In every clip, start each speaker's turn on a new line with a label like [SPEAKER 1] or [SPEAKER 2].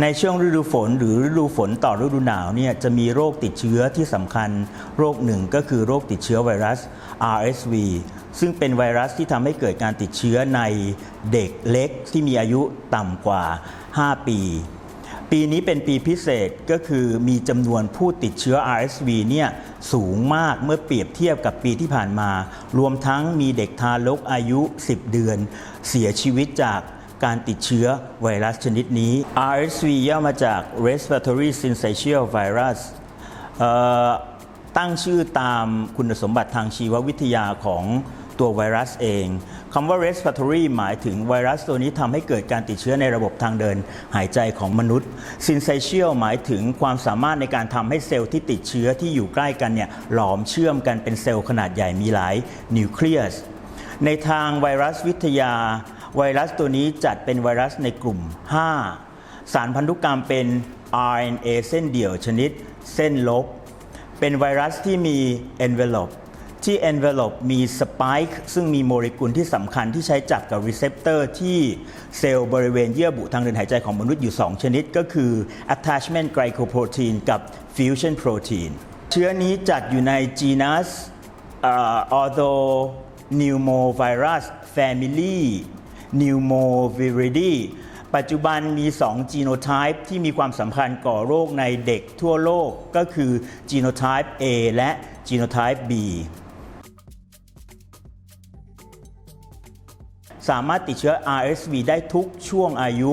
[SPEAKER 1] ในช่วงฤดูฝนหรือฤดูฝนต่อฤดูหนาวเนี่ยจะมีโรคติดเชื้อที่สำคัญโรคหนึ่งก็คือโรคติดเชื้อไวรัส RSV ซึ่งเป็นไวรัสที่ทำให้เกิดการติดเชื้อในเด็กเล็กที่มีอายุต่ำกว่า 5 ปี ปีนี้เป็นปีพิเศษก็คือมีจำนวนผู้ติดเชื้อ RSV เนี่ยสูงมากเมื่อเปรียบเทียบกับปีที่ผ่านมา รวมทั้งมีเด็กทารกอายุ 10 เดือน เสียชีวิตจาก การติดเชื้อไวรัสชนิดนี้ RSV ย่อมาจาก respiratory syncytial virus ตั้งชื่อตามคุณสมบัติทางชีววิทยาของตัวไวรัสเองคำว่า respiratory หมายถึงไวรัสตัวนี้ทำให้เกิดการติดเชื้อในระบบทางเดินหายใจของมนุษย์ syncytial หมายถึงความสามารถในการทำให้เซลล์ที่ติดเชื้อที่อยู่ใกล้กันเนี่ยหลอมเชื่อมกันเป็นเซลล์ขนาดใหญ่มีหลายนิวเคลียสในทางไวรัสวิทยา ไวรัสตัวนี้จัดเป็นไวรัสในกลุ่ม 5 สารพันธุกรรมเป็น RNA เส้นเดี่ยวชนิด เส้นลบ เป็นไวรัสที่มี envelope ที่ envelope มี spike ซึ่งมีโมเลกุลที่สำคัญที่ใช้จับกับ receptor ที่เซลล์บริเวณเยื่อบุทางเดินหายใจของมนุษย์อยู่ 2 ชนิดก็คือ attachment glycoprotein กับ fusion protein เชื้อนี้จัดอยู่ใน genus Ortho-nomovirus family เอ่อ orthopneumovirus family pneumoviridae ปัจจุบันมี 2 จีโนไทป์ที่มีความสำคัญก่อโรคในเด็กทั่วโลกก็คือจีโนไทป์ A และจีโนไทป์ B สามารถติดเชื้อ RSV ได้ทุกช่วงอายุ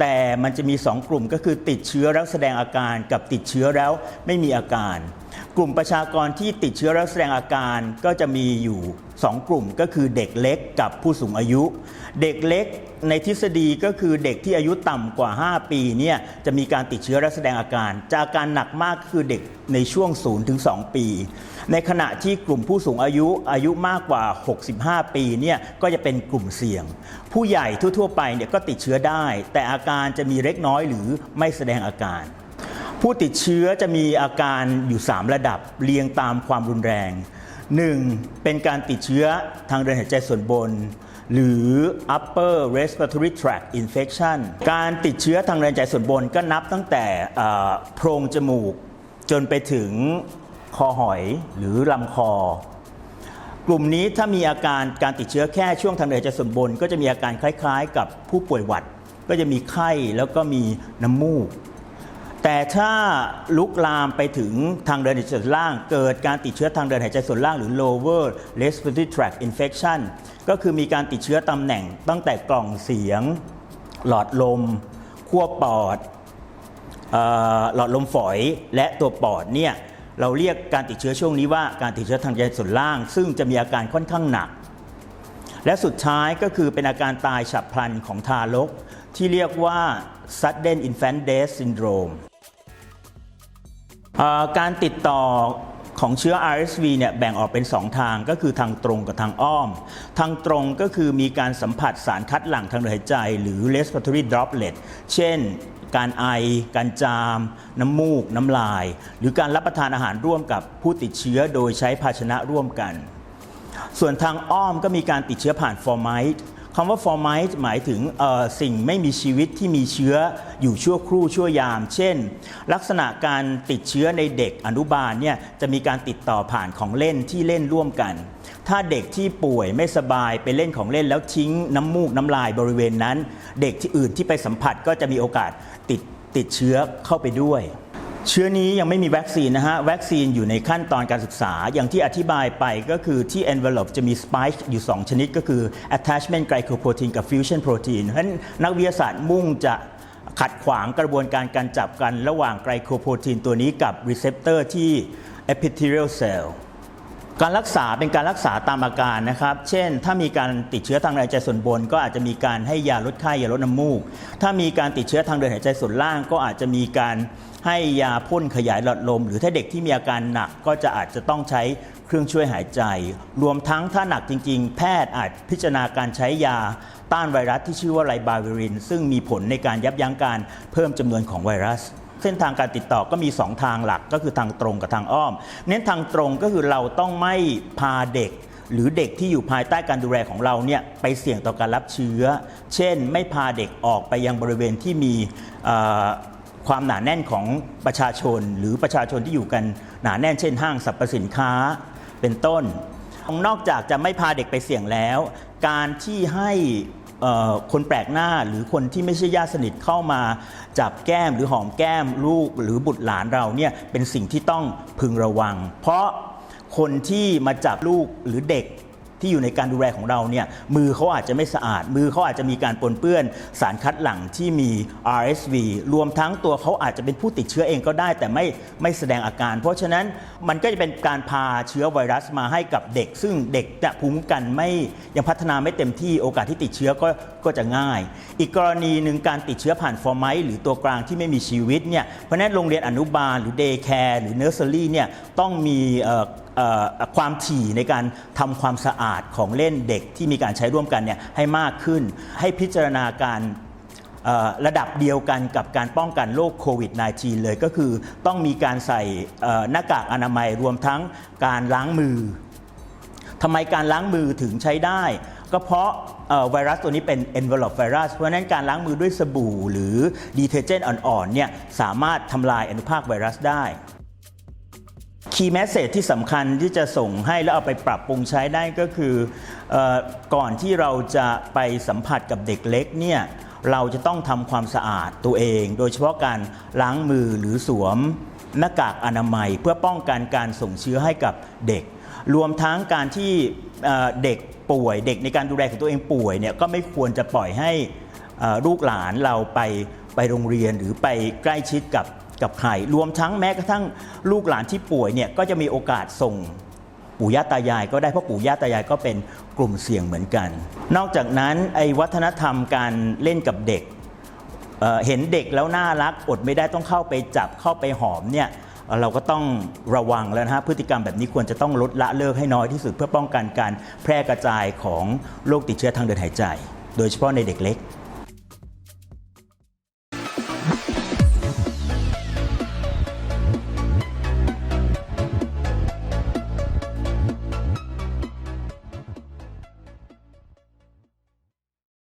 [SPEAKER 1] แต่มันจะมี 2 กลุ่มก็คือติดเชื้อแล้วแสดงอาการกับติดเชื้อแล้วไม่มีอาการ กลุ่มประชากรที่ติดเชื้อแล้วแสดงอาการก็จะมีอยู่ 2 กลุ่มก็คือเด็กเล็กกับผู้สูงอายุ เด็กเล็กในทฤษฎีก็คือเด็กที่อายุต่ำกว่า 5 ปีเนี่ยจะมีการติดเชื้อและแสดงอาการจะอาการหนักมากคือเด็กในช่วง 0 ถึง 2 ปี ในขณะที่กลุ่มผู้สูงอายุอายุมากกว่า 65 ปีเนี่ยก็จะเป็นกลุ่มเสี่ยง ผู้ใหญ่ทั่ว ๆ ไปเนี่ยก็ติดเชื้อได้ แต่อาการจะมีเล็กน้อยหรือไม่แสดงอาการ ผู้ติดเชื้อจะมีอาการอยู่ 3 ระดับเรียงตามความรุนแรง 1. เป็นการติดเชื้อทางเดินหายใจส่วนบน หรือ upper respiratory tract infection การติดเชื้อทางเดินหายใจส่วนบนก็นับตั้งแต่โพรงจมูก จนไปถึงคอหอยหรือลำคอ กลุ่มนี้ถ้ามีอาการการติดเชื้อแค่ช่วงทางเดินหายใจส่วนบน ก็จะมีอาการคล้ายๆ กับผู้ป่วยหวัด ก็จะมีไข้แล้วก็มีน้ำมูก แต่ถ้าลุกลามไปถึงทางเดินหายใจส่วนล่าง เกิดการติดเชื้อทางเดินหายใจส่วนล่างหรือ lower respiratory tract infection ก็คือมีการติดเชื้อตำแหน่งตั้งแต่กล่องเสียง หลอดลมขั้วปอดออหลอดลมฝอยและตัวปอดเนี่ยเราเรียกการติดเชื้อช่วงนี้ว่าการติดเชื้อทางใจส่วนล่าง ซึ่งจะมีอาการค่อนข้างหนัก และสุดท้ายก็คือเป็นอาการตายฉับพลันของทารกที่เรียกว่า sudden infant death syndrome การติดต่อของเชื้อ RSV เนี่ยแบ่งออกเป็น 2 ทางก็คือทางตรงกับทางอ้อม ทางตรงก็คือมีการสัมผัสสารคัดหลั่งทางเดินหายใจ หรือ respiratory droplet เช่น การไอ การจาม น้ำมูก น้ำลาย หรือการรับประทานอาหารร่วมกับผู้ติดเชื้อโดยใช้ภาชนะร่วมกัน ส่วนทางอ้อมก็มีการติดเชื้อผ่านฟอร์ไมต์ คำว่าฟอร์ไมต์หมายถึงสิ่งไม่มีชีวิตที่มีเชื้ออยู่ชั่วครู่ชั่วยาม เช่น ลักษณะการติดเชื้อในเด็กอนุบาลเนี่ยจะมีการติดต่อผ่านของเล่นที่เล่นร่วมกัน ถ้าเด็กที่ป่วยไม่สบายไปเล่นของเล่นแล้วทิ้งน้ำมูกน้ำลายบริเวณนั้น เด็กที่อื่นที่ไปสัมผัสก็จะมีโอกาสติดติดเชื้อเข้าไปด้วย เชื้อนี้ยังไม่มีวัคซีนนะฮะ วัคซีนอยู่ในขั้นตอนการศึกษา อย่างที่อธิบายไปก็คือที่ envelope จะมี spike อยู่ 2 ชนิดก็คือ attachment glycoprotein กับ fusion protein เพราะฉะนั้นนักวิทยาศาสตร์มุ่งจะขัดขวางกระบวนการการจับกันระหว่างไกลโคโปรตีนตัวนี้กับ receptor ที่ epithelial cell การรักษาเป็นการรักษาตามอาการนะครับ เช่น ถ้ามีการติดเชื้อทางเดินหายใจส่วนบน ก็อาจจะมีการให้ยาลดไข้ยาลดน้ำมูก ถ้ามีการติดเชื้อทางเดินหายใจส่วนล่าง ก็อาจจะมีการให้ยาพ่นขยายหลอดลม หรือถ้าเด็กที่มีอาการหนักก็จะอาจจะต้องใช้เครื่องช่วยหายใจ รวมทั้งถ้าหนักจริง ๆ แพทย์อาจพิจารณาการใช้ยาต้านไวรัสที่ชื่อว่าไลบาวิริน ซึ่งมีผลในการยับยั้งการเพิ่มจำนวนของไวรัส เส้นทางการติดต่อก็มี 2 ทางหลักก็คือทางตรงกับทางอ้อม เน้นทางตรงก็คือเราต้องไม่พาเด็ก หรือเด็กที่อยู่ภายใต้การดูแลของเราเนี่ยไปเสี่ยงต่อการรับเชื้อ เช่น ไม่พาเด็กออกไปยังบริเวณที่มีความหนาแน่นของประชาชน หรือประชาชนที่อยู่กันหนาแน่นเช่น ห้างสรรพสินค้าเป็นต้นนอกจากจะไม่พาเด็กไปเสี่ยงแล้ว การที่ให้ คนแปลกหน้าหรือคนที่ไม่ใช่ญาติสนิทเข้ามา จับแก้มหรือหอมแก้มลูกหรือบุตรหลานเราเนี่ยเป็นสิ่งที่ต้องพึงระวัง เพราะคนที่มาจับลูกหรือเด็ก ที่อยู่ในการดูแลของเราเนี่ยมือเขาอาจจะไม่สะอาด มือเขาอาจจะมีการปนเปื้อนสารคัดหลั่งที่มี RSV รวมทั้งตัวเขาอาจจะเป็นผู้ติดเชื้อเองก็ได้ แต่ไม่ไม่แสดงอาการ เพราะฉะนั้นมันก็จะเป็นการพาเชื้อไวรัสมาให้กับเด็ก ซึ่งเด็กจะภูมิคุ้มกันไม่ยังพัฒนาไม่เต็มที่โอกาสที่ติดเชื้อก็ก็จะง่าย อีกกรณีหนึ่งการติดเชื้อผ่านฟอร์ไมต์หรือตัวกลางที่ไม่มีชีวิตเนี่ยเพราะนั้นโรงเรียนอนุบาลหรือเดย์แคร์หรือเนอร์เซอรี่เนี่ยต้องมี ความถี่ในการทำความสะอาดของเล่นเด็กที่มีการใช้ร่วมกันเนี่ยให้มากขึ้น ให้พิจารณาการระดับเดียวกันกับการป้องกันโรคโควิด -19 เลยก็คือต้องมีการใส่หน้ากากอนามัยรวมทั้งการล้างมือทำไมการล้างมือถึงใช้ได้ ก็เพราะไวรัสตัวนี้เป็น envelope virus เพราะฉะนั้นการล้างมือด้วยสบู่หรือดีเทอร์เจนต์อ่อนๆเนี่ยสามารถทำลายอนุภาคไวรัสได้ คีย์แมสเซจที่สำคัญที่จะส่งให้แล้วเอาไปปรับปรุงใช้ได้ก็คือออก่อนที่เราจะไปสัมผัสกับเด็กเล็กเนี่ยเราจะต้องทำความสะอาดตัวเอง โดยเฉพาะการล้างมือหรือสวมหน้ากากอนามัย เพื่อป้องกันการส่งเชื้อให้กับเด็ก รวมทั้งการที่เด็กป่วย เด็กในการดูแลของตัวเองป่วยเนี่ยก็ไม่ควรจะปล่อยให้ลูกหลานเราไปไปโรงเรียนหรือไปใกล้ชิดกับ กับใครรวมทั้งแม้กระทั่งลูกหลานที่ป่วยเนี่ยก็จะมีโอกาสส่งปู่ย่าตายายก็ได้เพราะปู่ย่าตายายก็เป็นกลุ่มเสี่ยงเหมือนกัน นอกจากนั้นไอ้วัฒนธรรมการเล่นกับเด็กเเห็นเด็กแล้วน่ารักอดไม่ได้ต้องเข้าไปจับเข้าไปหอมเนี่ยเอ่อเราก็ต้องระวังแล้วนะฮะพฤติกรรมแบบนี้ควรจะต้องลดละเลิกให้น้อยที่สุดเพื่อป้องกันการแพร่กระจายของโรคติดเชื้อทางเดินหายใจ โดยเฉพาะในเด็กเล็ก